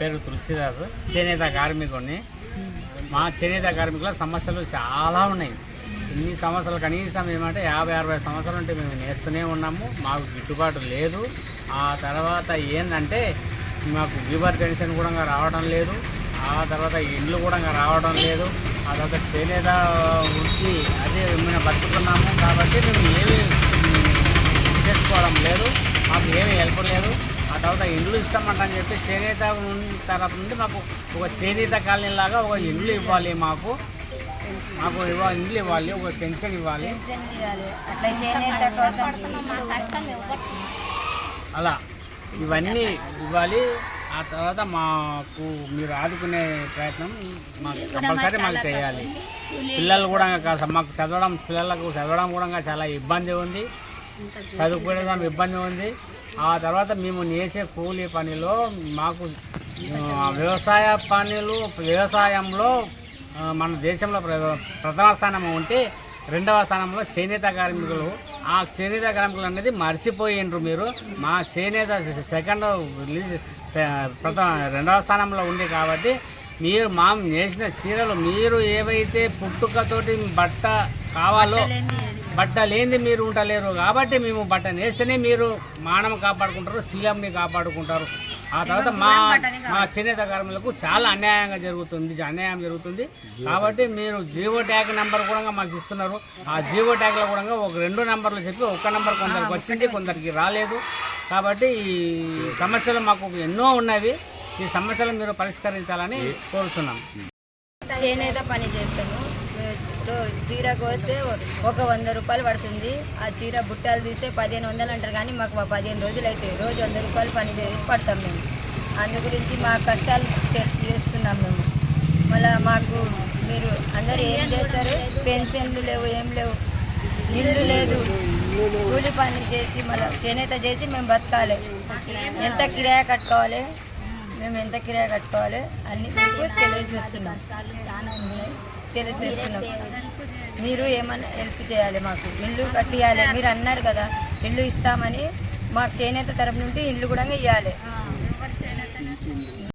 పేరు తులసిదాస్ చేనేత కార్మికుడిని. మా చేనేత కార్మికుల సమస్యలు చాలా ఉన్నాయి. ఇన్ని సంవత్సరాలు కనీసం ఏమంటే యాభై అరవై సంవత్సరాలు అంటే మేము నేస్తూనే ఉన్నాము. మాకు గిట్టుబాటు లేదు. ఆ తర్వాత ఏంటంటే మాకు బీబర్ పెన్షన్ కూడా రావడం లేదు. ఆ తర్వాత ఇండ్లు కూడా రావడం లేదు. ఆ తర్వాత చేనేత వృత్తి అదే మేము బతుకున్నాము కాబట్టి మేము ఏమి చేసుకోవడం లేదు. మాకు ఏమీ హెల్ప్ లేదు. తర్వాత ఇండ్లు ఇస్తామంటని చెప్పి చేనేత తరపు నుండి మాకు ఒక చేనేత కాలనీ లాగా ఒక ఇండ్లు ఇవ్వాలి మాకు. మాకు ఇవ్వ ఇండ్లు ఇవ్వాలి ఒక పెన్షన్ ఇవ్వాలి. ఇవ్వాలి. అలా ఇవన్నీ ఇవ్వాలి. ఆ తర్వాత మాకు మీరు ఆదుకునే ప్రయత్నం మాకు కంపల్సరీ మాకు చేయాలి. పిల్లలు కూడా కాస్త మాకు చదవడం పిల్లలకు చదవడం కూడా చాలా ఇబ్బంది ఉంది. చదువుకోవడం ఇబ్బంది ఉంది. ఆ తర్వాత మేము నేసే కూలీ పనిలో మాకు వ్యవసాయ పనులు వ్యవసాయంలో మన దేశంలో ప్ర- ప్రథమ స్థానం ఉంటే రెండవ స్థానంలో చేనేత కార్మికులు. ఆ చేనేత కార్మికులు అనేది మర్చిపోయిండ్రు మీరు. మా చేనేత సెకండ్ ప్రథమ రెండవ స్థానంలో ఉంది కాబట్టి మీరు మా నేసిన చీరలు మీరు ఏవైతే పుట్టుకతోటి బట్ట కావాలో బట్ట లేనిది మీరు ఉండలేరు కాబట్టి మేము బట్ట నేస్తేనే మీరు మానవ కాపాడుకుంటారు శీలంని కాపాడుకుంటారు. ఆ తర్వాత మా మా చేనేత కార్మికులకు చాలా అన్యాయంగా జరుగుతుంది అన్యాయం జరుగుతుంది. కాబట్టి మీరు జియో ట్యాగ్ నెంబర్ కూడా మాకు ఇస్తున్నారు. ఆ జియో ట్యాగ్లో కూడా ఒక రెండు నెంబర్లు చెప్పి ఒక్క నెంబర్ కొందరికి వచ్చింది కొందరికి రాలేదు. కాబట్టి ఈ సమస్యలు మాకు ఎన్నో ఉన్నవి. ఈ సమస్యలు మీరు పరిష్కరించాలని కోరుతున్నాం. చేనేత పని చేస్తాము. చీర కోస్తే ఒక వంద రూపాయలు పడుతుంది. ఆ చీర బుట్టాలు తీస్తే పదిహేను వందలు అంటారు కానీ మాకు మా పదిహేను రోజులు అవుతాయి రోజు వంద రూపాయలు పని చేసి పడతాం మేము. అందు గురించి మా కష్టాలు చేస్తున్నాం మేము. మళ్ళీ మాకు మీరు అందరు ఏం చేస్తారు? పెన్షన్లు లేవు ఏం లేవు. ఇల్లు లేదు. కూలి పని చేసి మళ్ళీ చేనేత చేసి మేము బతకాలి. ఎంత కిరాయ కట్టుకోవాలి? మేము ఎంత కిరాయి కట్టుకోవాలి? అన్ని మీకు తెలియజేస్తున్నాం. తెలియజేస్తున్నాం మీరు ఏమన్నా హెల్ప్ చేయాలి మాకు. ఇల్లు కట్టియాలి. మీరు అన్నారు కదా ఇల్లు ఇస్తామని మాకు చేనేత తరపు నుండి ఇల్లు కూడా ఇవ్వాలి